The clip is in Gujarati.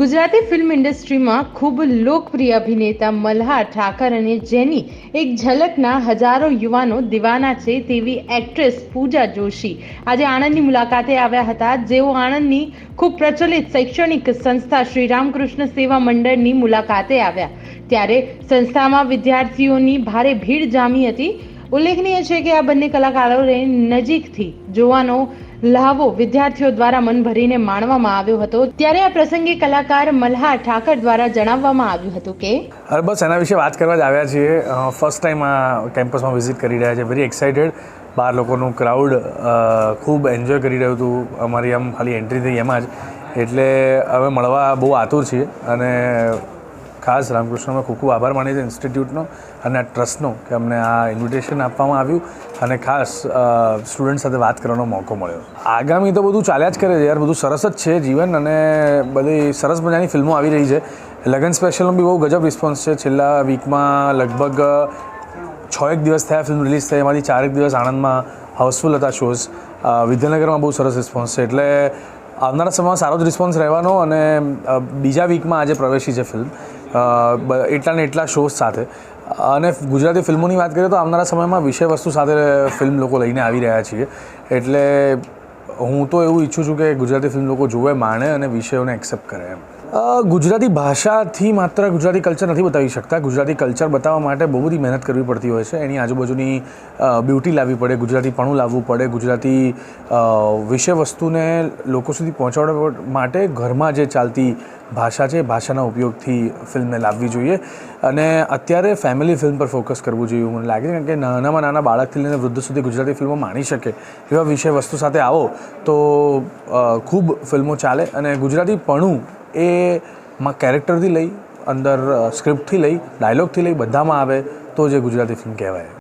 ગુજરાતી ફિલ્મ ઇન્ડસ્ટ્રીમાં ખૂબ લોકપ્રિય અભિનેતા મલ્હાર ઠાકર અને જેની એક ઝલકના હજારો યુવાનો દીવાના છે તેવી એક્ટ્રેસ પૂજા જોશી. આજે આણંદની મુલાકાતે આવ્યા હતા. જેઓ આણંદની ખૂબ પ્રચલિત શૈક્ષણિક સંસ્થા શ્રી રામકૃષ્ણ સેવા મંડળની મુલાકાતે આવ્યા. ત્યારે સંસ્થામાં વિદ્યાર્થીઓની ભારે ભીડ જામી હતી. ઉલ્લેખનીય છે કે આ બંને કલાકારોને નજીકથી જોવાનો લહાવો વિદ્યાર્થીઓ દ્વારા મન ભરીને માણવામાં આવ્યો હતો. ત્યારે આ પ્રસંગે કલાકાર મલ્હાર ઠાકર દ્વારા જણાવવામાં આવ્યું હતું કે બસ, એના વિશે વાત કરવા જ આવ્યા છીએ. ફર્સ્ટ ટાઈમ આ કેમ્પસમાં વિઝિટ કરી રહ્યા છે. વેરી એક્સાઇટેડ બાર લોકોનું ક્રાઉડ ખૂબ એન્જોય કરી રહ્યું હતું. અમારી આમ ખાલી એન્ટ્રી થઈ એમાં જ. એટલે હવે મળવા બહુ આતુર છીએ અને ખાસ રામકૃષ્ણમાં ખૂબ ખૂબ આભાર માની છે ઇન્સ્ટિટ્યૂટનો અને આ ટ્રસ્ટનો કે અમને આ ઇન્વિટેશન આપવામાં આવ્યું અને ખાસ સ્ટુડન્ટ સાથે વાત કરવાનો મોકો મળ્યો. આગામી તો બધું ચાલ્યા જ કરે છે યાર, બધું સરસ જ છે જીવન અને બધી સરસ મજાની ફિલ્મો આવી રહી છે. લગન સ્પેશિયલનો બી બહુ ગજબ રિસ્પોન્સ છે. છેલ્લા વીકમાં લગભગ છ એક દિવસ થયા ફિલ્મ રિલીઝ થઈ. એમાંથી ચારેક દિવસ આણંદમાં હાઉસફુલ હતા શોઝ વિદ્યાનગરમાં બહુ સરસ રિસ્પોન્સ છે. એટલે, આવનારા સમયમાં સારો જ રિસ્પોન્સ રહેવાનો અને બીજા વીકમાં આજે પ્રવેશી છે ફિલ્મ એટલા ને એટલા શોઝ સાથે. અને ગુજરાતી ફિલ્મોની વાત કરીએ તો આવનારા સમયમાં વિષય વસ્તુ સાથે ફિલ્મ લોકો લઈને આવી રહ્યા છીએ. એટલે હું તો એવું ઈચ્છું છું કે ગુજરાતી ફિલ્મ લોકો જુએ, માણે અને વિષયોને એક્સેપ્ટ કરે એમ. ગુજરાતી ભાષાથી માત્ર ગુજરાતી કલ્ચર નથી બતાવી શકતા. ગુજરાતી કલ્ચર બતાવવા માટે બહુ બધી મહેનત કરવી પડતી હોય છે. એની આજુબાજુની બ્યુટી લાવવી પડે ગુજરાતીપણું લાવવું પડે, ગુજરાતી વિષય વસ્તુને લોકો સુધી પહોંચાડવા માટે ઘરમાં જે ચાલતી ભાષા છે ભાષાના ઉપયોગથી ફિલ્મને લાવવી જોઈએ. અને અત્યારે ફેમિલી ફિલ્મ પર ફોકસ કરવું જોઈએ મને લાગે છે. કારણ કે નાનામાં નાના બાળકથી લઈને વૃદ્ધ સુધી ગુજરાતી ફિલ્મો માણી શકે. એવા વિષય વસ્તુ સાથે આવો તો ખૂબ ફિલ્મો ચાલે. અને ગુજરાતીપણું એ કેરેક્ટરથી લઈ, અંદર સ્ક્રિપ્ટથી લઈ ડાયલોગથી લઈ, બધામાં આવે તો જે ગુજરાતી ફિલ્મ કહેવાય.